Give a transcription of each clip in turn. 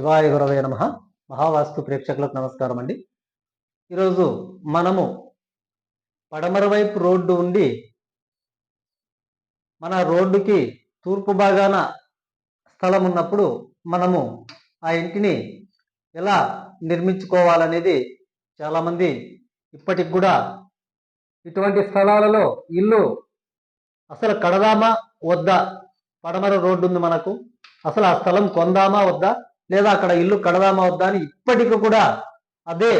శివాయ గురవే నమ. మహావాస్తు ప్రేక్షకులకు నమస్కారం అండి. ఈరోజు మనము పడమర వైపు రోడ్డు ఉండి మన రోడ్డుకి తూర్పు భాగాన స్థలం ఉన్నప్పుడు మనము ఆ ఇంటిని ఎలా నిర్మించుకోవాలనేది చాలామంది ఇప్పటికి కూడా ఇటువంటి స్థలాలలో ఇల్లు అసలు కడదామా? వద్దా? పడమర రోడ్డు ఉంది మనకు. అసలు ఆ స్థలం కొందామా? వద్దా? లేదా అక్కడ ఇల్లు కడదామా వద్దా అని ఇప్పటికి కూడా అదే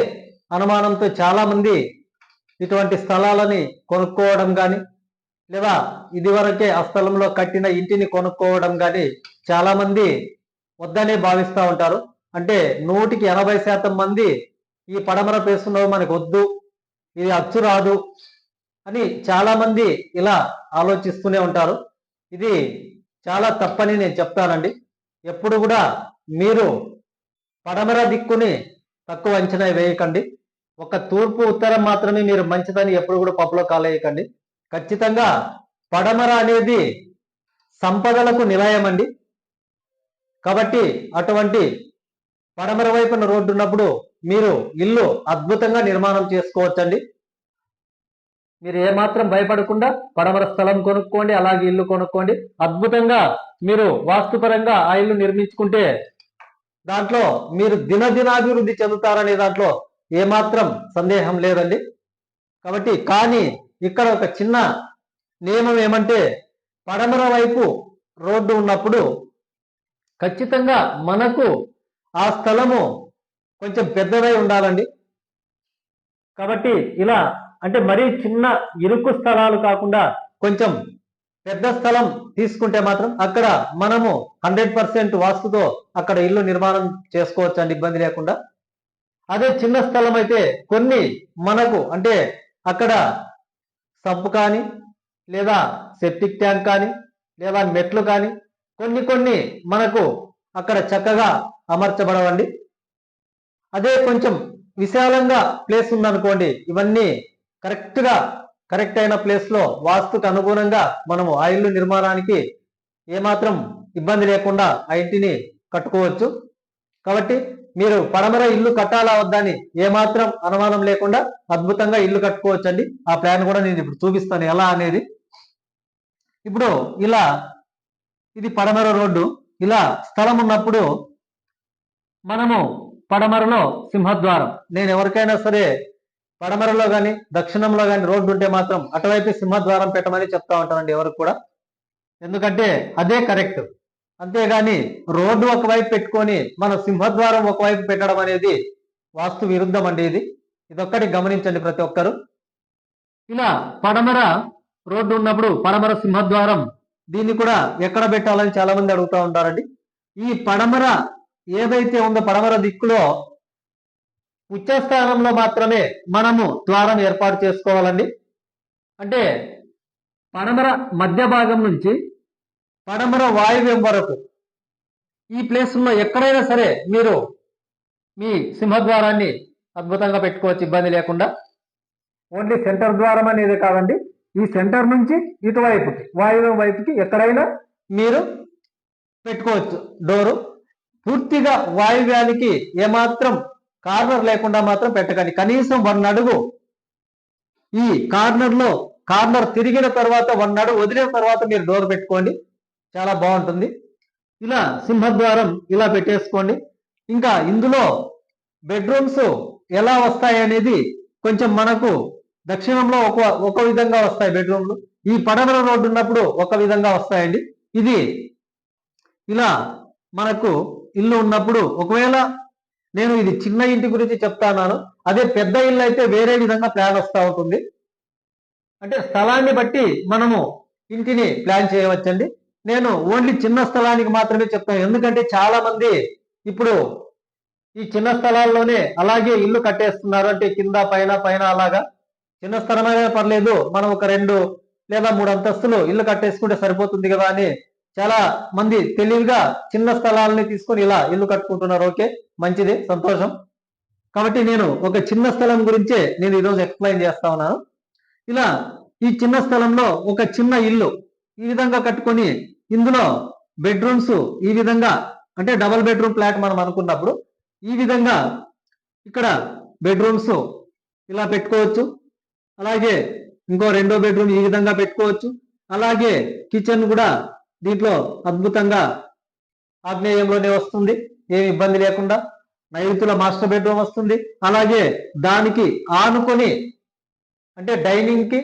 అనుమానంతో చాలా మంది ఇటువంటి స్థలాలని కొనుక్కోవడం కానీ లేదా ఇదివరకే ఆ స్థలంలో కట్టిన ఇంటిని కొనుక్కోవడం కానీ చాలా మంది వద్దనే భావిస్తూ ఉంటారు. అంటే నూటికి ఎనభై శాతం మంది ఈ పడమర పేస్తున్నవి మనకు వద్దు ఇది అచ్చు రాదు అని చాలా మంది ఇలా ఆలోచిస్తూనే ఉంటారు. ఇది చాలా తప్పని నేను చెప్తానండి. ఎప్పుడు కూడా మీరు పడమర దిక్కుని తక్కువ అంచనా వేయకండి. ఒక తూర్పు ఉత్తరం మాత్రమే మీరు మంచిదని ఎప్పుడు కూడా పప్పులో కాలేయకండి. ఖచ్చితంగా పడమర అనేది సంపదలకు నిలయం అండి. కాబట్టి అటువంటి పడమర వైపున రోడ్డు ఉన్నప్పుడు మీరు ఇల్లు అద్భుతంగా నిర్మాణం చేసుకోవచ్చండి. మీరు ఏమాత్రం భయపడకుండా పడమర స్థలం కొనుక్కోండి అలాగే ఇల్లు కొనుక్కోండి. అద్భుతంగా మీరు వాస్తుపరంగా ఆ ఇల్లు నిర్మించుకుంటే దాంట్లో మీరు దినదినాభివృద్ధి చెందుతారనే దాంట్లో ఏమాత్రం సందేహం లేదండి. కాబట్టి కానీ ఇక్కడ ఒక చిన్న నియమం ఏమంటే పడమర వైపు రోడ్డు ఉన్నప్పుడు ఖచ్చితంగా మనకు ఆ స్థలము కొంచెం పెద్దదై ఉండాలండి. కాబట్టి ఇలా అంటే మరీ చిన్న ఇరుకు స్థలాలు కాకుండా కొంచెం పెద్ద స్థలం తీసుకుంటే మాత్రం అక్కడ మనము హండ్రెడ్ పర్సెంట్ వాస్తుతో అక్కడ ఇల్లు నిర్మాణం చేసుకోవచ్చు అండి ఇబ్బంది లేకుండా అదే చిన్న స్థలం అయితే కొన్ని మనకు అంటే అక్కడ సబ్బు కానీ లేదా సెప్టిక్ ట్యాంక్ కానీ లేదా మెట్లు కానీ కొన్ని కొన్ని మనకు అక్కడ చక్కగా అమర్చబడవండి. అదే కొంచెం విశాలంగా ప్లేస్ ఉందనుకోండి ఇవన్నీ కరెక్ట్గా కరెక్ట్ అయిన ప్లేస్లో వాస్తుకు అనుగుణంగా మనము ఆ ఇల్లు నిర్మాణానికి ఏమాత్రం ఇబ్బంది లేకుండా ఆ ఇంటిని కట్టుకోవచ్చు. కాబట్టి మీరు పడమర ఇల్లు కట్టాలా వద్దని ఏమాత్రం అనుమానం లేకుండా అద్భుతంగా ఇల్లు కట్టుకోవచ్చండి. ఆ ప్లాన్ కూడా నేను ఇప్పుడు చూపిస్తాను ఎలా అనేది. ఇప్పుడు ఇలా ఇది పడమర రోడ్డు. ఇలా స్థలం ఉన్నప్పుడు మనము పడమరలో సింహద్వారం. నేను ఎవరికైనా సరే పడమరలో కానీ దక్షిణంలో కానీ రోడ్డు ఉంటే మాత్రం అటువైపు సింహద్వారం పెట్టమని చెప్తా ఉంటానండి ఎవరికి కూడా. ఎందుకంటే అదే కరెక్ట్. అంతేగాని రోడ్డు ఒకవైపు పెట్టుకొని మనం సింహద్వారం ఒకవైపు పెట్టడం అనేది వాస్తు విరుద్ధం అండి ఇది. ఇదొక్కటి గమనించండి ప్రతి ఒక్కరు. ఇలా పడమర రోడ్డు ఉన్నప్పుడు పడమర సింహద్వారం దీన్ని కూడా ఎక్కడ పెట్టాలని చాలా మంది అడుగుతూ ఉంటారండి. ఈ పడమర ఏదైతే ఉందో పడమర దిక్కులో ఉచ్చస్థానంలో మాత్రమే మనము ద్వారం ఏర్పాటు చేసుకోవాలండి. అంటే పడమర మధ్య భాగం నుంచి పడమర వాయువ్యం వరకు ఈ ప్లేస్లో ఎక్కడైనా సరే మీరు మీ సింహద్వారాన్ని అద్భుతంగా పెట్టుకోవచ్చు ఇబ్బంది లేకుండా. ఓన్లీ సెంటర్ ద్వారం అనేది కాదండి. ఈ సెంటర్ నుంచి ఇటువైపుకి వాయువ్యం వైపుకి ఎక్కడైనా మీరు పెట్టుకోవచ్చు డోరు. పూర్తిగా వాయువ్యానికి ఏమాత్రం కార్నర్ లేకుండా మాత్రం పెట్టకండి. కనీసం వన్ అడుగు. ఈ కార్నర్లో కార్నర్ తిరిగిన తర్వాత వన్ అడుగు వదిలిన తర్వాత మీరు డోర్ పెట్టుకోండి. చాలా బాగుంటుంది. ఇలా సింహద్వారం ఇలా పెట్టేసుకోండి. ఇంకా ఇందులో బెడ్రూమ్స్ ఎలా వస్తాయి అనేది కొంచెం మనకు దక్షిణంలో ఒక ఒక విధంగా వస్తాయి బెడ్రూమ్లు ఈ పడమర రోడ్డు ఉన్నప్పుడు ఒక విధంగా వస్తాయండి. ఇది ఇలా మనకు ఇల్లు ఉన్నప్పుడు ఒకవేళ నేను ఇది చిన్న ఇంటి గురించి చెప్తాను అదే పెద్ద ఇల్లు అయితే వేరే విధంగా ప్లాన్ వస్తూ ఉంటుంది. అంటే స్థలాన్ని బట్టి మనము ఇంటిని ప్లాన్ చేయవచ్చండి. నేను ఓన్లీ చిన్న స్థలానికి మాత్రమే చెప్తాను. ఎందుకంటే చాలా మంది ఇప్పుడు ఈ చిన్న స్థలాల్లోనే అలాగే ఇల్లు కట్టేస్తున్నారు. అంటే కింద పైన పైన అలాగా. చిన్న స్థలమైనా పర్లేదు. మనం ఒక రెండు లేదా మూడు అంతస్తులు ఇల్లు కట్టేసుకుంటే సరిపోతుంది కదా అని చాలా మంది తెలివిగా చిన్న స్థలాలని తీసుకొని ఇలా ఇల్లు కట్టుకుంటున్నారు. ఓకే మంచిది సంతోషం. కాబట్టి నేను ఒక చిన్న స్థలం గురించే నేను ఈరోజు ఎక్స్ప్లెయిన్ చేస్తా ఉన్నాను. ఇలా ఈ చిన్న స్థలంలో ఒక చిన్న ఇల్లు ఈ విధంగా కట్టుకొని ఇందులో బెడ్రూమ్స్ ఈ విధంగా అంటే డబల్ బెడ్రూమ్ ఫ్లాట్ మనం అనుకున్నప్పుడు ఈ విధంగా ఇక్కడ బెడ్రూమ్స్ ఇలా పెట్టుకోవచ్చు. అలాగే ఇంకో రెండో బెడ్రూమ్ ఈ విధంగా పెట్టుకోవచ్చు. అలాగే కిచెన్ కూడా దీంట్లో అద్భుతంగా ఆగ్నేయంలోనే వస్తుంది ఏమి ఇబ్బంది లేకుండా. నైరుతుల మాస్టర్ బెడ్రూమ్ వస్తుంది. అలాగే దానికి ఆనుకొని అంటే డైనింగ్కి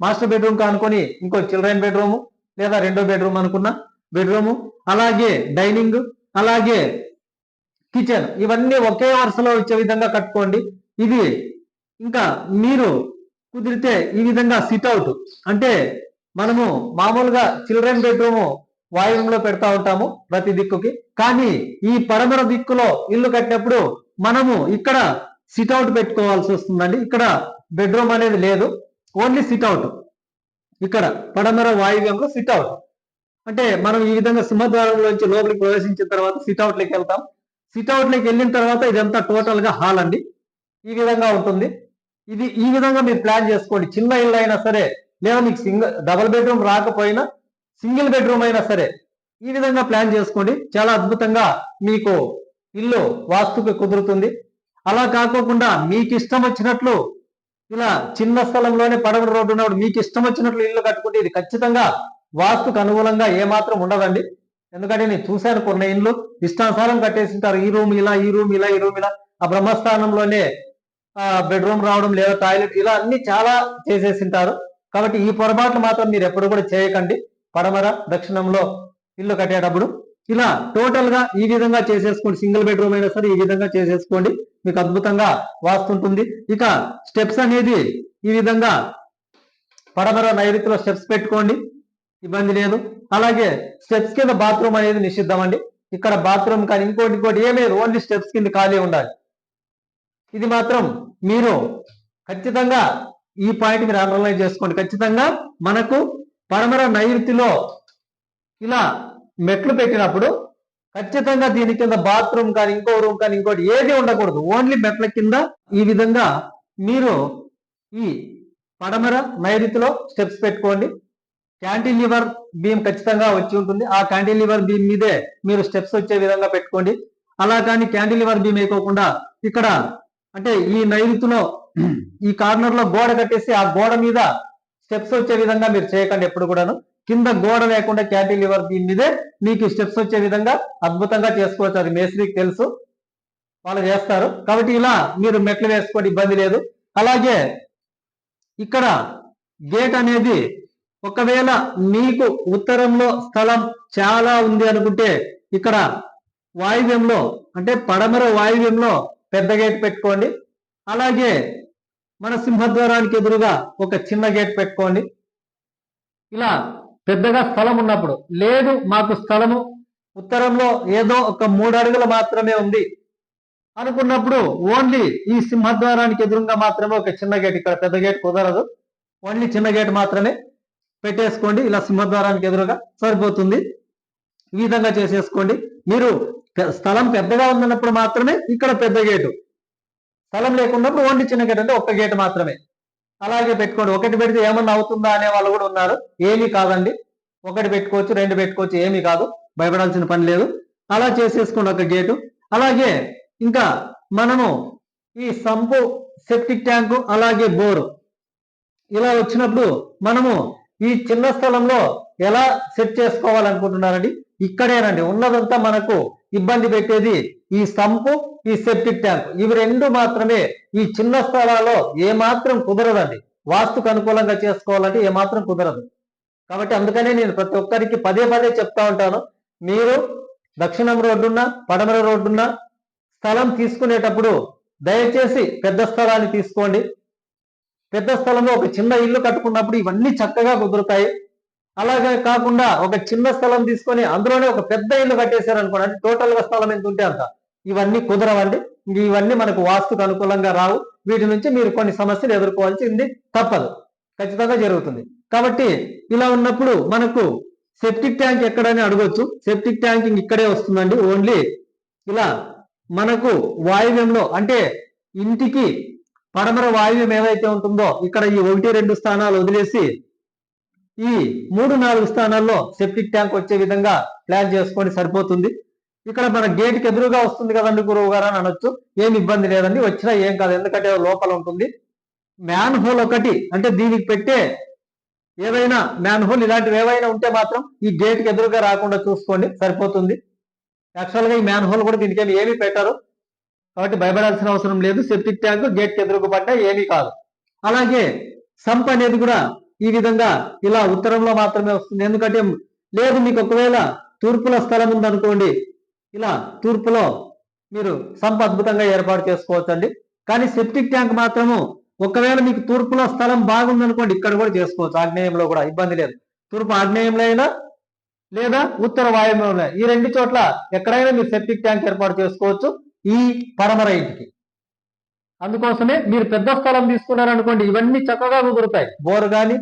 మాస్టర్ బెడ్రూమ్కి ఆనుకొని ఇంకో చిల్డ్రన్ బెడ్రూమ్ లేదా రెండో బెడ్రూమ్ అనుకున్న బెడ్రూమ్. అలాగే డైనింగ్ అలాగే కిచెన్. ఇవన్నీ ఒకే వరుసలో వచ్చే విధంగా కట్టుకోండి. ఇది ఇంకా మీరు కుదిరితే ఈ విధంగా సిట్ అవుట్ అంటే మనము మామూలుగా చిల్డ్రన్ బెడ్రూమ్ వాయువ్యంలో పెడతా ఉంటాము ప్రతి దిక్కుకి. కానీ ఈ పడమర దిక్కులో ఇల్లు కట్టినప్పుడు మనము ఇక్కడ సిట్ అవుట్ పెట్టుకోవాల్సి వస్తుందండి. ఇక్కడ బెడ్రూమ్ అనేది లేదు. ఓన్లీ సిట్ అవుట్ ఇక్కడ పడమర వాయువ్యంలో సిట్ అవుట్ అంటే మనం ఈ విధంగా సింహద్వారంలోంచి లోపలికి ప్రవేశించిన తర్వాత సిట్ అవుట్లోకి వెళ్తాం. సిట్ అవుట్ వెళ్ళిన తర్వాత ఇదంతా టోటల్గా హాల్ అండి. ఈ విధంగా ఉంటుంది. ఇది ఈ విధంగా మీరు ప్లాన్ చేసుకోండి. చిన్న ఇల్లు అయినా సరే లేదా మీకు సింగిల్ డబుల్ బెడ్రూమ్ రాకపోయినా సింగిల్ బెడ్రూమ్ అయినా సరే ఈ విధంగా ప్లాన్ చేసుకోండి. చాలా అద్భుతంగా మీకు ఇల్లు వాస్తుకు కుదురుతుంది. అలా కాకోకుండా మీకు ఇష్టం వచ్చినట్లు ఇలా చిన్న స్థలంలోనే పడవ రోడ్డు ఉన్నప్పుడు మీకు ఇష్టం వచ్చినట్లు ఇల్లు కట్టుకుంటే ఇది ఖచ్చితంగా వాస్తుకు అనుకూలంగా ఏమాత్రం ఉండదండి. ఎందుకంటే నేను చూశాను కొన్ని ఇండ్లు ఇష్టానుసారం కట్టేసింటారు. ఈ రూమ్ ఇలా ఈ రూమ్ ఇలా ఈ రూమ్ ఇలా. ఆ బ్రహ్మస్థానంలోనే బెడ్రూమ్ రావడం లేదా టాయిలెట్ ఇలా అన్ని చాలా చేసేసింటారు. కాబట్టి ఈ పొరపాట్లు మాత్రం మీరు ఎప్పుడు కూడా చేయకండి. పడమర దక్షిణంలో ఇల్లు కట్టేటప్పుడు ఇలా టోటల్గా ఈ విధంగా చేసేసుకోండి. సింగిల్ బెడ్రూమ్ అయినా సరే ఈ విధంగా చేసేసుకోండి. మీకు అద్భుతంగా వాస్తుంటుంది ఇక స్టెప్స్ అనేది ఈ విధంగా పడమర నైరుతిలో స్టెప్స్ పెట్టుకోండి. ఇబ్బంది లేదు. అలాగే స్టెప్స్ కింద బాత్రూమ్ అనేది నిషిద్ధం అండి ఇక్కడ బాత్రూమ్ కానీ ఇంకోటి ఇంకోటి ఏమీ లేదు. ఓన్లీ స్టెప్స్ కింద ఖాళీ ఉండాలి. ఇది మాత్రం మీరు ఖచ్చితంగా ఈ పాయింట్ మీరు అండర్లైన్ చేసుకోండి. ఖచ్చితంగా మనకు పడమర నైరుతిలో ఇలా మెట్లు పెట్టినప్పుడు ఖచ్చితంగా దీని కింద బాత్రూమ్ కానీ ఇంకో రూమ్ కానీ ఇంకోటి ఏది ఉండకూడదు. ఓన్లీ మెట్ల కింద ఈ విధంగా మీరు ఈ పడమర నైరుతిలో స్టెప్స్ పెట్టుకోండి. క్యాంటిలివర్ బీమ్ ఖచ్చితంగా వచ్చి ఉంటుంది. ఆ క్యాంటిలివర్ బీమ్ మీదే మీరు స్టెప్స్ వచ్చే విధంగా పెట్టుకోండి. అలా కానీ క్యాంటిలివర్ బీమ్ అయిపోకుండా ఇక్కడ అంటే ఈ నైరుతిలో ఈ కార్నర్లో గోడ కట్టేసి ఆ గోడ మీద స్టెప్స్ వచ్చే విధంగా మీరు చేయకండి ఎప్పుడు కూడాను. కింద గోడ లేకుండా క్యాంటిలివర్ దీని మీదే మీకు స్టెప్స్ వచ్చే విధంగా అద్భుతంగా చేసుకోవచ్చు. అది మేస్త్రికి తెలుసు. వాళ్ళు చేస్తారు. కాబట్టి ఇలా మీరు మెట్లు వేసుకోండి ఇబ్బంది లేదు. అలాగే ఇక్కడ గేట్ అనేది ఒకవేళ మీకు ఉత్తరంలో స్థలం చాలా ఉంది అనుకుంటే ఇక్కడ వాయువ్యంలో అంటే పడమర వాయువ్యంలో పెద్ద గేట్ పెట్టుకోండి. అలాగే మన సింహద్వారానికి ఎదురుగా ఒక చిన్న గేట్ పెట్టుకోండి. ఇలా పెద్దగా స్థలం ఉన్నప్పుడు లేదు మాకు స్థలము ఉత్తరంలో ఏదో ఒక మూడు అడుగులు మాత్రమే ఉంది అనుకున్నప్పుడు ఓన్లీ ఈ సింహద్వారానికి ఎదురుగా మాత్రమే ఒక చిన్న గేట్ ఇక్కడ పెద్ద గేట్ కుదరదు. ఓన్లీ చిన్న గేట్ మాత్రమే పెట్టేసుకోండి. ఇలా సింహద్వారానికి ఎదురుగా సరిపోతుంది. ఈ విధంగా చేసేసుకోండి. మీరు స్థలం పెద్దగా ఉందన్నప్పుడు మాత్రమే ఇక్కడ పెద్ద గేటు స్థలం లేకున్నప్పుడు ఓన్లీ చిన్న గేట్ అంటే ఒక్క గేట్ మాత్రమే. అలాగే పెట్టుకోండి. ఒకటి పెడితే ఏమన్నా అవుతుందా అనే వాళ్ళు కూడా ఉన్నారు. ఏమీ కాదండి. ఒకటి పెట్టుకోవచ్చు రెండు పెట్టుకోవచ్చు ఏమీ కాదు. భయపడాల్సిన పని లేదు. అలా చేసేసుకోండి ఒక గేటు. అలాగే ఇంకా మనము ఈ సంపు సెప్టిక్ ట్యాంకు అలాగే బోరు. ఇలా వచ్చినప్పుడు మనము ఈ చిన్న స్థలంలో ఎలా సెట్ చేసుకోవాలనుకుంటున్నారండి? ఇక్కడేనండి. ఉన్నదంతా మనకు ఇబ్బంది పెట్టేది ఈ సంపు ఈ సెప్టిక్ ట్యాంక్ ఇవి రెండు మాత్రమే. ఈ చిన్న స్థలాల్లో ఏమాత్రం కుదరదండి. వాస్తుకు అనుకూలంగా చేసుకోవాలంటే ఏమాత్రం కుదరదు. కాబట్టి అందుకనే నేను ప్రతి ఒక్కరికి పదే పదే చెప్తా ఉంటాను. మీరు దక్షిణం రోడ్డున్న పడమర రోడ్డున్న స్థలం తీసుకునేటప్పుడు దయచేసి పెద్ద స్థలాన్ని తీసుకోండి. పెద్ద స్థలంలో ఒక చిన్న ఇల్లు కట్టుకున్నప్పుడు ఇవన్నీ చక్కగా కుదురుతాయి. అలాగే కాకుండా ఒక చిన్న స్థలం తీసుకొని అందులోనే ఒక పెద్ద ఇల్లు కట్టేశారు అనుకోండి అంటే టోటల్గా స్థలం ఎంత ఉంటే అంత. ఇవన్నీ కుదరవండి. ఇవన్నీ మనకు వాస్తుకు అనుకూలంగా రావు. వీటి నుంచి మీరు కొన్ని సమస్యలు ఎదుర్కోవాల్సింది తప్పదు. ఖచ్చితంగా జరుగుతుంది. కాబట్టి ఇలా ఉన్నప్పుడు మనకు సెప్టిక్ ట్యాంక్ ఎక్కడని అడగొచ్చు. సెప్టిక్ ట్యాంక్ ఇక్కడే వస్తుందండి ఓన్లీ ఇలా మనకు వాయువ్యంలో అంటే ఇంటికి పడమర వాయువ్యం ఏదైతే ఉంటుందో ఇక్కడ ఈ ఒకటి రెండు స్థానాలు వదిలేసి ఈ మూడు నాలుగు స్థానాల్లో సెప్టిక్ ట్యాంక్ వచ్చే విధంగా ప్లాన్ చేసుకొని సరిపోతుంది. ఇక్కడ మన గేట్కి ఎదురుగా వస్తుంది కదండి గురువు గారు అని అనొచ్చు. ఏమి ఇబ్బంది లేదండి. వచ్చినా ఏం కాదు. ఎందుకంటే లోపల ఉంటుంది. మ్యాన్ హోల్ ఒకటి అంటే దీనికి పెట్టే ఏవైనా మ్యాన్ హోల్ ఇలాంటివి ఏవైనా ఉంటే మాత్రం ఈ గేట్కి ఎదురుగా రాకుండా చూసుకోండి. సరిపోతుంది. యాక్చువల్గా ఈ మ్యాన్ హోల్ కూడా దీనికేమి ఏమి ఏమీ పెట్టారు. కాబట్టి భయపడాల్సిన అవసరం లేదు. సెప్టిక్ ట్యాంక్ గేట్కి ఎదురుగా పడ్డా ఏమీ కాదు. అలాగే సంప్ అనేది కూడా ఈ విధంగా ఇలా ఉత్తరంలో మాత్రమే వస్తుంది. ఎందుకంటే లేదు మీకు ఒకవేళ తూర్పులో స్థలం ఉందనుకోండి ఇలా తూర్పులో మీరు సంప అద్భుతంగా ఏర్పాటు చేసుకోవచ్చండి. కానీ సెప్టిక్ ట్యాంక్ మాత్రము ఒకవేళ మీకు తూర్పులో స్థలం బాగుందనుకోండి ఇక్కడ కూడా చేసుకోవచ్చు. ఆగ్నేయంలో కూడా ఇబ్బంది లేదు. తూర్పు ఆగ్నేయంలో అయినా లేదా ఉత్తర వాయువ్యంలో ఈ రెండు చోట్ల ఎక్కడైనా మీరు సెప్టిక్ ట్యాంక్ ఏర్పాటు చేసుకోవచ్చు ఈ పడమర ఇంటికి. అందుకోసమే మీరు పెద్ద స్థలం తీసుకున్నారనుకోండి ఇవన్నీ చక్కగా కుదురుతాయి. బోర్ కానీ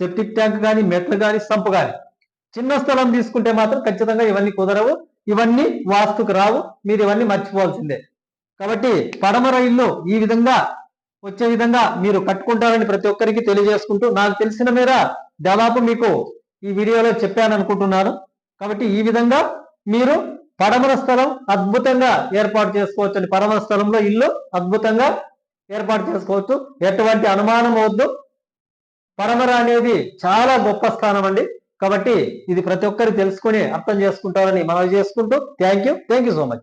సెప్టిక్ ట్యాంక్ కానీ మెట్లు కానీ సంపు కానీ చిన్న స్థలం తీసుకుంటే మాత్రం ఖచ్చితంగా ఇవన్నీ కుదరవు ఇవన్నీ వాస్తుకు రావు మీరు ఇవన్నీ మర్చిపోవాల్సిందే. కాబట్టి పడమర ఇల్లు ఈ విధంగా వచ్చే విధంగా మీరు కట్టుకుంటారని ప్రతి ఒక్కరికి తెలియజేసుకుంటూ నాకు తెలిసిన మేర దాదాపు మీకు ఈ వీడియోలో చెప్పాను అనుకుంటున్నాను కాబట్టి ఈ విధంగా మీరు పడమర స్థలం అద్భుతంగా ఏర్పాటు చేసుకోవచ్చు అండి. పడమర స్థలంలో ఇల్లు అద్భుతంగా ఏర్పాటు చేసుకోవచ్చు. ఎటువంటి అనుమానం వద్దు. పడమర అనేది చాలా గొప్ప స్థానం అండి. కాబట్టి ఇది ప్రతి ఒక్కరు తెలుసుకొని అర్థం చేసుకుంటారని మనవి చేసుకుంటూ thank you. Thank you so much.